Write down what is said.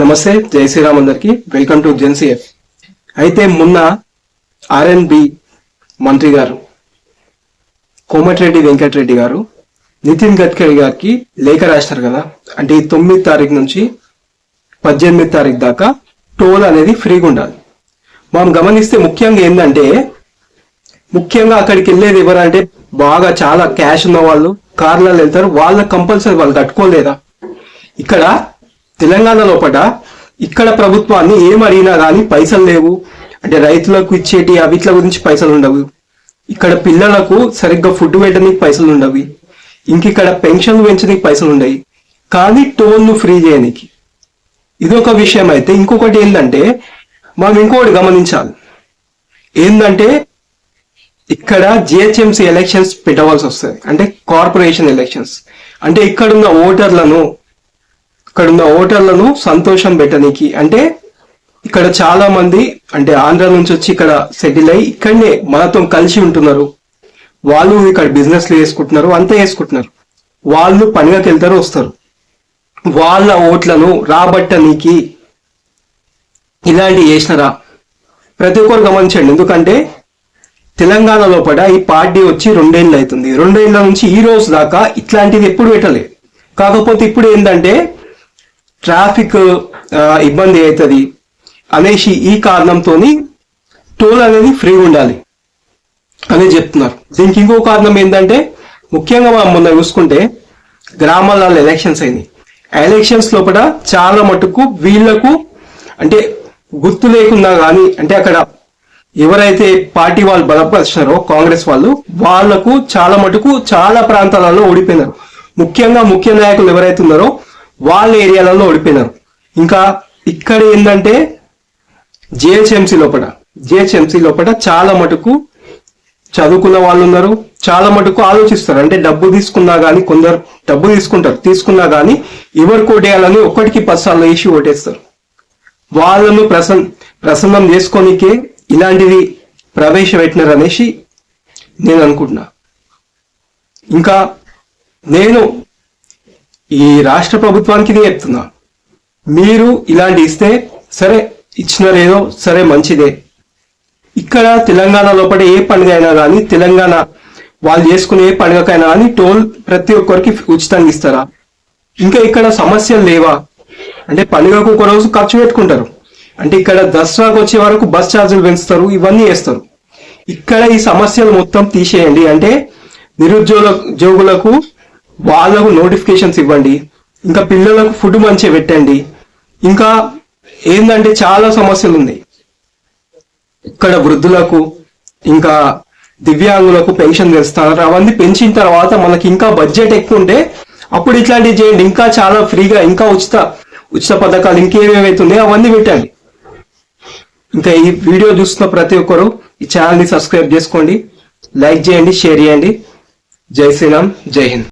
నమస్తే జై శ్రీరామ్ అందరికి. వెల్కమ్ టు జెన్సీఎఫ్ అయితే మొన్న ఆర్ఎన్బి మంత్రి గారు కోమటిరెడ్డి వెంకటరెడ్డి గారు నితిన్ గడ్కరీ గారికి లేఖ రాసినారు కదా. అంటే ఈ తొమ్మిది తారీఖు నుంచి పద్దెనిమిది తారీఖు దాకా టోల్ అనేది ఫ్రీగా ఉండాలి. మనం గమనిస్తే ముఖ్యంగా ఏంటంటే ముఖ్యంగా అక్కడికి వెళ్ళేది ఎవరంటే బాగా చాలా క్యాష్ ఉన్న వాళ్ళు కార్లలో వెళ్తారు వాళ్ళ కంపల్సరీ వాళ్ళు కట్టుకోలేదా? ఇక్కడ తెలంగాణ లోపల ఇక్కడ ప్రభుత్వాన్ని ఏం అడిగినా కానీ పైసలు లేవు. అంటే రైతులకు ఇచ్చేటి అవిట్ల గురించి పైసలు ఉండవు. ఇక్కడ పిల్లలకు సరిగ్గా ఫుడ్ పెట్టడానికి పైసలు ఉండవు. ఇంక ఇక్కడ పెన్షన్లు పెంచడానికి పైసలు ఉండవు కానీ టోన్లు ఫ్రీ చేయడానికి ఇదొక విషయం అయితే ఇంకొకటి ఏంటంటే మనం ఇంకొకటి గమనించాలి. ఏంటంటే ఇక్కడ జిహెచ్ఎంసీ ఎలక్షన్స్ పెట్టవలసి వస్తుంది. అంటే కార్పొరేషన్ ఎలక్షన్స్. అంటే ఇక్కడ ఉన్న ఓటర్లను ఇక్కడున్న ఓటర్లను సంతోషం పెట్టనీకి. అంటే ఇక్కడ చాలా మంది అంటే ఆంధ్ర నుంచి వచ్చి ఇక్కడ సెటిల్ అయ్యి ఇక్కడనే మనతో కలిసి ఉంటున్నారు. వాళ్ళు ఇక్కడ బిజినెస్లు వేసుకుంటున్నారు అంతా వేసుకుంటున్నారు వాళ్ళు పండుగకి వెళ్తారు వస్తారు. వాళ్ళ ఓట్లను రాబట్టనీకి ఇలాంటి చేసినారా? ప్రతి ఒక్కరు గమనించండి. ఎందుకంటే తెలంగాణ లోపల ఈ పార్టీ వచ్చి రెండేళ్ళు అవుతుంది. రెండేళ్ళ నుంచి ఈ రోజు దాకా ఇట్లాంటిది ఎప్పుడు పెట్టలేదు కాకపోతే ఇప్పుడు ఏంటంటే ట్రాఫిక్ ఇబ్బంది అవుతుంది అనేసి ఈ కారణంతో టోల్ అనేది ఫ్రీ ఉండాలి అని చెప్తున్నారు. దీనికి ఇంకో కారణం ఏంటంటే ముఖ్యంగా మనం మొన్న చూసుకుంటే గ్రామాలలో ఎలక్షన్స్ అయినాయి. ఆ ఎలక్షన్స్ లోపల చాలా మటుకు వీళ్ళకు అంటే గుర్తు లేకుండా కానీ అంటే అక్కడ ఎవరైతే పార్టీ వాళ్ళు బలపరిచినారో కాంగ్రెస్ వాళ్ళు వాళ్ళకు చాలా మటుకు చాలా ప్రాంతాలలో ఓడిపోయినారు. ముఖ్యంగా ముఖ్య నాయకులు ఎవరైతే ఉన్నారో వాళ్ళ ఏరియాలలో ఓడిపోయినారు. ఇంకా ఇక్కడ ఏంటంటే జిహెచ్ఎంసీ లోపల జిహెచ్ఎంసీ లోపల చాలా మటుకు చదువుకున్న వాళ్ళు ఉన్నారు. చాలా మటుకు ఆలోచిస్తారు. అంటే డబ్బు తీసుకున్నా కానీ కొందరు డబ్బు తీసుకుంటారు. తీసుకున్నా కానీ ఎవరికి ఓటేయాలని ఒక్కటికి పసాల్లో వేసి ఓటేస్తారు. వాళ్ళను ప్రసన్ ప్రసన్నం చేసుకోనికే ఇలాంటివి ప్రవేశపెట్టినారు అనేసి నేను అనుకుంటున్నా. ఇంకా నేను ఈ రాష్ట్ర ప్రభుత్వానికి ఇదే చెప్తున్నా. మీరు ఇలాంటి ఇస్తే సరే ఇచ్చినారేదో సరే మంచిదే. ఇక్కడ తెలంగాణ లోపల ఏ పండుగ అయినా కానీ తెలంగాణ వాళ్ళు చేసుకునే ఏ పండుగకైనా కానీ టోల్ ప్రతి ఒక్కరికి ఉచితంగా ఇస్తారా? ఇంకా ఇక్కడ సమస్యలు లేవా? అంటే పండుగకు ఒక రోజు ఖర్చు పెట్టుకుంటారు. అంటే ఇక్కడ దసరాకు వచ్చే వరకు బస్ ఛార్జీలు పెంచుతారు ఇవన్నీ చేస్తారు. ఇక్కడ ఈ సమస్యలు మొత్తం తీసేయండి. అంటే నిరుద్యోగ ఉద్యోగులకు వాళ్ళకు నోటిఫికేషన్స్ ఇవ్వండి. ఇంకా పిల్లలకు ఫుడ్ మంచిగా పెట్టండి. ఇంకా ఏంటంటే చాలా సమస్యలు ఉన్నాయి ఇక్కడ వృద్ధులకు ఇంకా దివ్యాంగులకు పెన్షన్ తెస్తారు. అవన్నీ పెంచిన తర్వాత మనకి ఇంకా బడ్జెట్ ఎక్కువ ఉంటే అప్పుడు ఇట్లాంటివి చేయండి. ఇంకా చాలా ఫ్రీగా ఇంకా ఉచిత ఉచిత పథకాలు ఇంకేమేమైతే ఉన్నాయో అవన్నీ పెట్టండి. ఇంకా ఈ వీడియో చూస్తున్న ప్రతి ఒక్కరు ఈ ఛానల్ని సబ్స్క్రైబ్ చేసుకోండి. లైక్ చేయండి షేర్ చేయండి. జై శ్రీరామ్ జై హింద్.